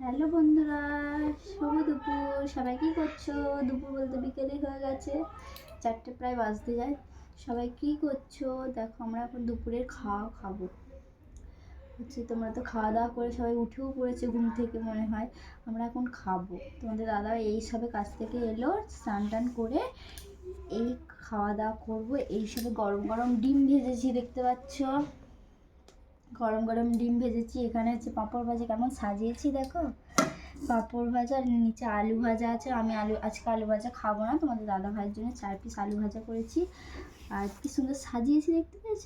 Hello বন্ধুরা, শুভ দুপুর। সবাই কি করছ? দুপুর বলতে বিকেলে হয়ে গেছে। চারটে প্রায় বাজতে যায়। সবাই কি করছ? দেখো, আমরা এখন দুপুরের খাওয়া খাব। হচ্ছে তোমরা তো খাওয়া দাওয়া করে সবাই উঠেও পড়েছে ঘুম থেকে মনে হয়। আমরা এখন খাব। তোমাদের দাদা এই সবে কাছ থেকে এলো, স্নান টান করে এই খাওয়া দাওয়া করব। এই সবে গরম গরম ডিম ভেজেছি, দেখতে পাচ্ছ। গরম গরম ডিম ভেজেছি। এখানে হচ্ছে পাঁপড় ভাজা কেমন সাজিয়েছি দেখো। পাঁপড় ভাজা আর নিচে আলু ভাজা আছে। আমি আলু আজকে আলু ভাজা খাব না। তোমাদের দাদা ভাইয়ের জন্য চার পিস আলু ভাজা করেছি। আর কি সুন্দর সাজিয়েছি দেখতে পেয়েছ?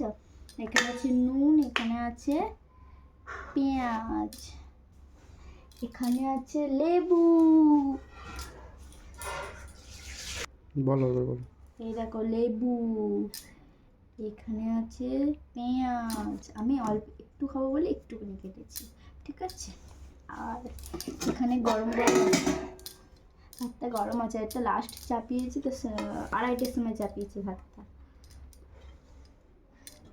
এখানে আছে নুন এখানে আছে পেঁয়াজ এখানে আছে লেবু। বলো বলো। এই দেখো লেবু। এখানে আছে পেঁয়াজ। আমি অল্প একটু খাব বলে একটুখানি কেটেছি, ঠিক আছে? আর এখানে গরম গরম ভাতটা গরম আছে। একটা লাস্ট চাপিয়েছি, তো আড়াইটের সময় চাপিয়েছি ভাতটা।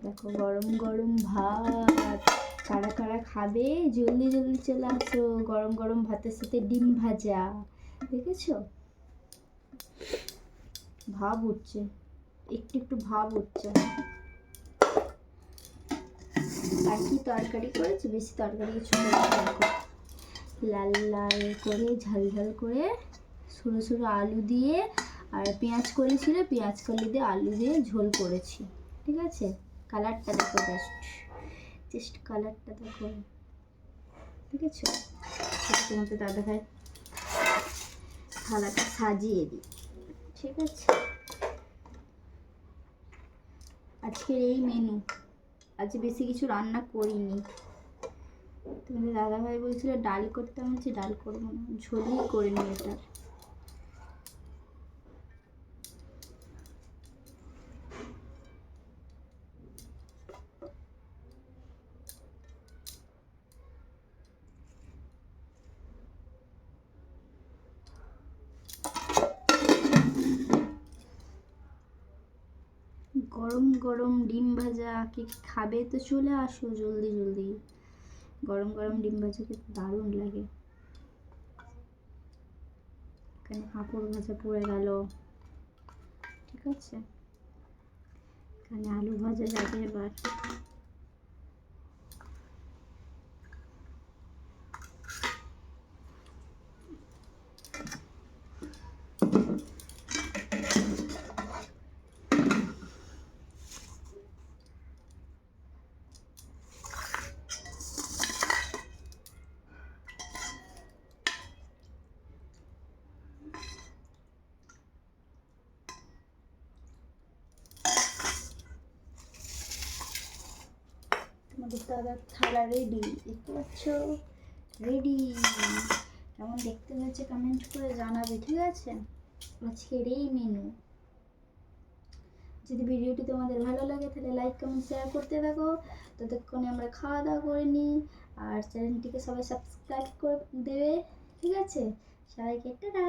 দেখো, গরম গরম ভাত। কারা কারা খাবে? জলদি জলদি চলে আসো। গরম গরম ভাতের সাথে ডিম ভাজা, দেখেছ? ভাব উঠছে। একটু একটু ভাব উঠছে। আর কি তরকারি করেছে? বেশি তরকারি কিছু লাল লাল করে, ঝাল ঝাল করে সরু সরু আলু দিয়ে আর পেঁয়াজ করেছিল পেঁয়াজ কলি দিয়ে আলু দিয়ে ঝোল করেছি। ঠিক আছে? কালারটা দেখো জাস্ট জাস্ট কালারটা দেখো। ঠিক আছে? তোমাদের দাদা ভাই থালাটা সাজিয়ে দিই। ঠিক আছে? আজকের এই মেনু আজ বেশি কিছু রান্না করিনি। তোমাদের দাদাভাই বলছিল, ডাল করতে আমি ডাল করব না। ঝোলই করে নিই এটা। গরম গরম ডিম ভাজা, কে খাবে? তো চলে আসো জলদি জলদি। গরম গরম ডিম ভাজা খেতে দারুণ লাগে। এখানে পাঁপড় ভাজা পড়ে গেল। ঠিক আছে? এখানে আলু ভাজা যাবে এবার। তোমাদের দাদার থালা রেডি দেখতে পাচ্ছ? রেডি কেমন দেখতে হয়েছে কমেন্ট করে জানাবে, ঠিক আছে? আজকের এই মেনু যদি ভিডিওটি তোমাদের ভালো লাগে, তাহলে লাইক কমেন্ট শেয়ার করতে থাকো। ততক্ষণে আমরা খাওয়া দাওয়া করে নিই। আর চ্যানেলটিকে সবাই সাবস্ক্রাইব করে দেবে, ঠিক আছে? সবাইকে টাটা!